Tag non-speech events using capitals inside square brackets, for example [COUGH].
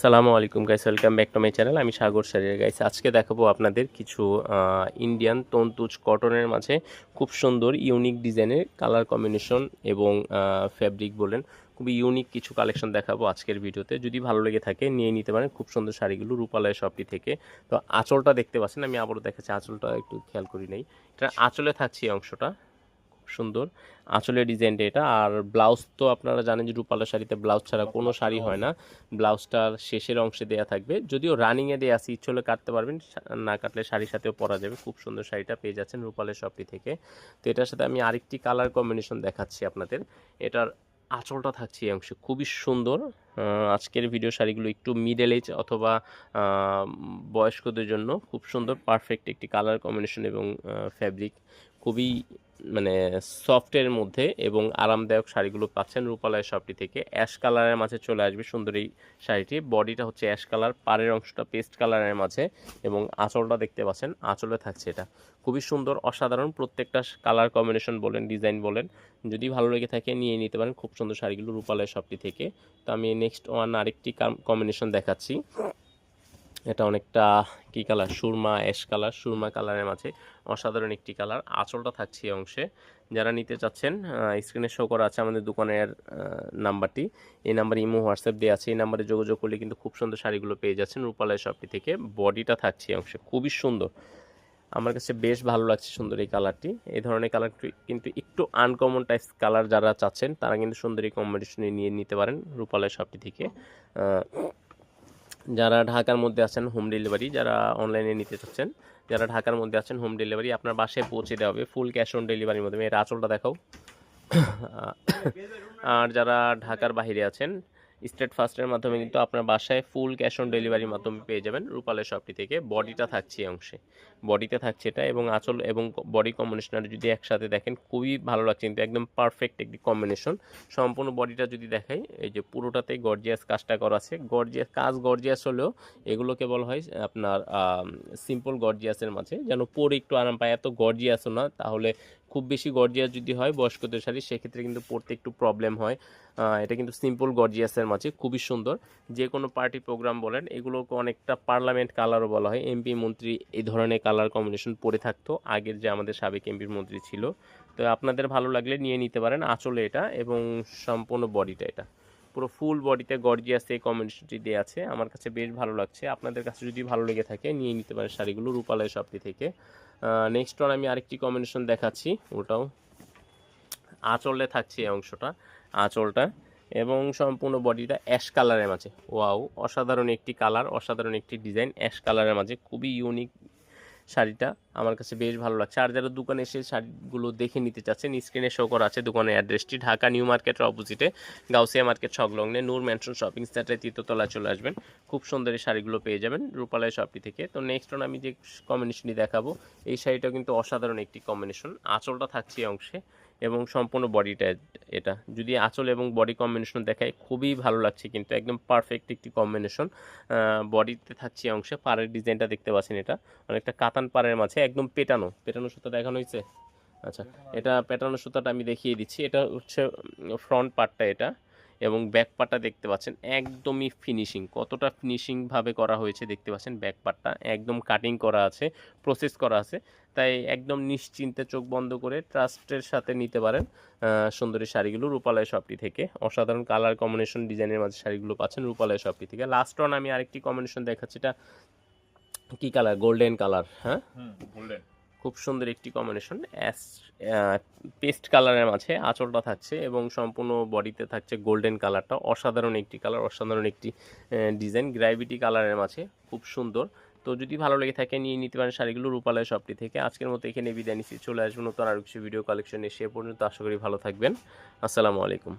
সালামু আলাইকুম guys welcome back to my channel আমি সাগর সারিয়ার গাইস আজকে দেখাবো আপনাদের কিছু ইন্ডিয়ান তন্তুজ কটনের মাঝে খুব সুন্দর ইউনিক ডিজাইনের কালার কম্বিনেশন এবং ফ্যাব্রিক বলেন। খুবই ইউনিক কিছু কালেকশন দেখাবো আজকের ভিডিওতে। যদি ভালো লেগে থাকে, নিয়ে নিতে পারেন। খুব সুন্দর শাড়িগুলো রূপালয় শপটি থেকে। তো আঁচলটা দেখতে পাচ্ছেন, আমি আবারও দেখাচ্ছি। আঁচলটা একটু খেয়াল করি নেই। এটা আঁচলে থাকছে অংশটা। সুন্দর। আঁচলের ডিজাইনটা এটা। আর ব্লাউজ তো আপনারা জানেন যে রূপালা শাড়িতে ব্লাউজ ছাড়া কোনো শাড়ি হয় না। ব্লাউজটার শেষের অংশে দেয়া থাকবে। যদিও রানিংয়ে দেওয়া আছে, ইচ্ছে হলে কাটতে পারবেন। না কাটলে শাড়ির সাথেও পরা যাবে। খুব সুন্দর শাড়িটা পেয়ে যাচ্ছেন রূপালের শপটি থেকে। তো এটার সাথে আমি আরেকটি কালার কম্বিনেশন দেখাচ্ছি আপনাদের। এটার আঁচলটা থাকছে এই অংশে। খুবই সুন্দর। আজকের ভিডিও শাড়িগুলো একটু মিডল এজ অথবা বয়স্কদের জন্য খুব সুন্দর পারফেক্ট একটি কালার কম্বিনেশন এবং ফ্যাব্রিক খুবই মানে সফটের মধ্যে এবং আরামদায়ক শাড়িগুলো পাচ্ছেন রূপালয় শপটি থেকে। অ্যাশ কালারের মাঝে চলে আসবে সুন্দর এই শাড়িটি। বডিটা হচ্ছে অ্যাশ কালার পাড়ের অংশটা পেস্ট কালারের মাঝে এবং আঁচলটা দেখতে পাচ্ছেন, আঁচলে থাকছে এটা। খুবই সুন্দর, অসাধারণ। প্রত্যেকটা কালার কম্বিনেশন বলেন ডিজাইন বলেন, যদি ভালো লেগে থাকে নিয়ে নিতে পারেন। খুব সুন্দর শাড়িগুলো রূপালয় শপটি থেকে। তো আমি নেক্সট ওয়ান আরেকটি কম্বিনেশন দেখাচ্ছি। এটা অনেকটা কি কালার সুরমা অ্যাশ কালার সুরমা কালারের মাঝে অসাধারণ একটি কালার আঁচলটা থাকছে এই অংশে। যারা নিতে চাচ্ছেন স্ক্রিনে শো করা আছে আমাদের দোকানের নাম্বারটি। এই নাম্বারে ইমো, হোয়াটসঅ্যাপ দেওয়া আছে। এই নাম্বারে যোগাযোগ করলে কিন্তু খুব সুন্দর শাড়িগুলো পেয়ে যাচ্ছেন রূপালয় শপটি থেকে। বডিটা থাকছে এই অংশে। খুবই সুন্দর। আমার কাছে বেশ ভালো লাগছে সুন্দর এই কালারটি। এই ধরনের কালারটি কিন্তু একটু আনকমন টাইপস কালার যারা চাচ্ছেন, তারা কিন্তু সুন্দর এই কম্বিনেশনে নিয়ে নিতে পারেন রূপালয় শপটি থেকে। যারা ঢাকার মধ্যে আছেন হোম ডেলিভারি যারা অনলাইনে নিতে চাচ্ছেন, যারা ঢাকার মধ্যে আছেন হোম ডেলিভারি আপনার বাসায় পৌঁছে দেওয়া হবে ফুল ক্যাশ অন ডেলিভারির মাধ্যমে। এর আঁচলটা দেখাও। [COUGHS] আর যারা ঢাকার বাইরে আছেন স্টেট ফাস্টের মাধ্যমে কিন্তু আপনার বাসায় ফুল ক্যাশ অন ডেলিভারির মাধ্যমে পেয়ে যাবেন রূপালের শপটি থেকে। বডিটা থাকছে এই অংশে। বডিতে থাকছে এটা এবং আঁচল এবং বডি কম্বিনেশনার যদি একসাথে দেখেন, খুবই ভালো লাগছে কিন্তু একদম পারফেক্ট একটি কম্বিনেশন সম্পূর্ণ বডিটা যদি দেখাই, এই যে পুরোটাতে গর্জিয়াস কাজটা করা আছে। গর্জিয়াস কাজ গর্জিয়াস হলেও এগুলোকে বলা হয় আপনার সিম্পল গর্জিয়াসের মাঝে। যেন পরে একটু আরাম পায়। এত গর্জিয়াসও না, তাহলে খুব বেশি গর্জিয়াস যদি হয় বয়স্কদের শাড়ি, সেক্ষেত্রে কিন্তু পরতে একটু প্রবলেম হয়। এটা কিন্তু সিম্পল গর্জিয়াসের মাঝে, খুবই সুন্দর। যে কোনো পার্টি প্রোগ্রাম বলেন, এগুলোকে অনেকটা পার্লামেন্ট কালারও বলা হয়। এমপি মন্ত্রী এই ধরনের কালার কম্বিনেশন পরে থাকতো, আগের যে আমাদের সাবেক এমপির মন্ত্রী ছিল। তো আপনাদের ভালো লাগলে নিয়ে নিতে পারেন। আঁচলে এটা এবং সম্পূর্ণ বডিটা এটা। পুরো ফুল বডিতে গর্জিয়াস এই কম্বিনেশনটি দেওয়া আছে। আমার কাছে বেশ ভালো লাগছে। আপনাদের কাছে যদি ভালো লেগে থাকে, নিয়ে নিতে পারেন শাড়িগুলো রূপালয় শপটি থেকে। নেক্সট ওয়ান আমি আরেকটি কম্বিনেশন দেখাচ্ছি, ওটাও আঁচলে থাকছে এই অংশটা, আঁচলটা। এবং সম্পূর্ণ বডিটা অ্যাশ কালারের মাঝে। ওয়াও অসাধারণ একটি কালার অসাধারণ একটি ডিজাইন অ্যাশ কালারের মাঝে। খুবই ইউনিক শাড়িটা। আমার কাছে বেশ ভালো লাগছে। আর যারা দোকানে এসে শাড়িগুলো দেখে নিতে চাচ্ছেন স্ক্রিনে শো করা আছে দোকানের অ্যাড্রেসটি ঢাকা নিউ মার্কেটের অপোজিটে গাউসিয়া মার্কেট, সংলগ্নে নূর ম্যানশন শপিং সেন্টারে তৃতীয়তলায় চলে আসবেন। খুব সুন্দর এই শাড়িগুলো পেয়ে যাবেন রূপালয় শপটি থেকে। তো নেক্সট ওন আমি যে কম্বিনেশনটি দেখাবো, এই শাড়িটাও কিন্তু অসাধারণ একটি কম্বিনেশন আঁচলটা থাকছে অংশে। এবং সম্পূর্ণ বডিটা এটা। যদি আঁচল এবং বডি কম্বিনেশন দেখায় খুবই ভালো লাগছে কিন্তু, একদম পারফেক্ট একটি কম্বিনেশন বডিতে থাকছে অংশে, পাড়ের ডিজাইনটা দেখতে পাচ্ছেন এটা। অনেকটা কাতান পাড়ের মাঝে, একদম পেটানো। পেটানো সুতা দেখানো হয়েছে? আচ্ছা এটা পেটানো সুতাটা আমি দেখিয়ে দিচ্ছি। এটা হচ্ছে ফ্রন্ট পার্টটা এটা। এবং ব্যাক পার্টটা দেখতে পাচ্ছেন, একদমই ফিনিশিং কতটা ফিনিশিংভাবে করা হয়েছে দেখতে পাচ্ছেন ব্যাক পার্টটা একদম কাটিং করা আছে প্রসেস করা আছে, তাই একদম নিশ্চিন্তে চোখ বন্ধ করে ট্রাস্টের সাথে নিতে পারেন সুন্দরী শাড়িগুলো রূপালয় শপটি থেকে। অসাধারণ কালার কম্বিনেশন ডিজাইনের মাঝে শাড়িগুলো পাচ্ছেন রূপালয় শপটি থেকে। লাস্ট ওয়ান আমি আরেকটি কম্বিনেশন দেখাচ্ছি, এটা কি কালার গোল্ডেন কালার হ্যাঁ? গোল্ডেন খুব সুন্দর একটি কম্বিনেশন অ্যাস পেস্ট কালারের মাঝে আঁচলটা থাকছে এবং সম্পূর্ণ বডিতে থাকছে গোল্ডেন কালারটা অসাধারণ একটি কালার অসাধারণ একটি ডিজাইন গ্রাভিটি কালারের মাঝে খুব সুন্দর। তো যদি ভালো লেগে থাকে, নিয়ে নিতে পারেন শাড়িগুলো রূপালয় শপটি থেকে। আজকের মতো এখানে বিদায় নিচ্ছি, চলে আসব নতুন আরও কিছু ভিডিও কালেকশন এসে পর্যন্ত আশা করি ভালো থাকবেন। আসসালামু আলাইকুম।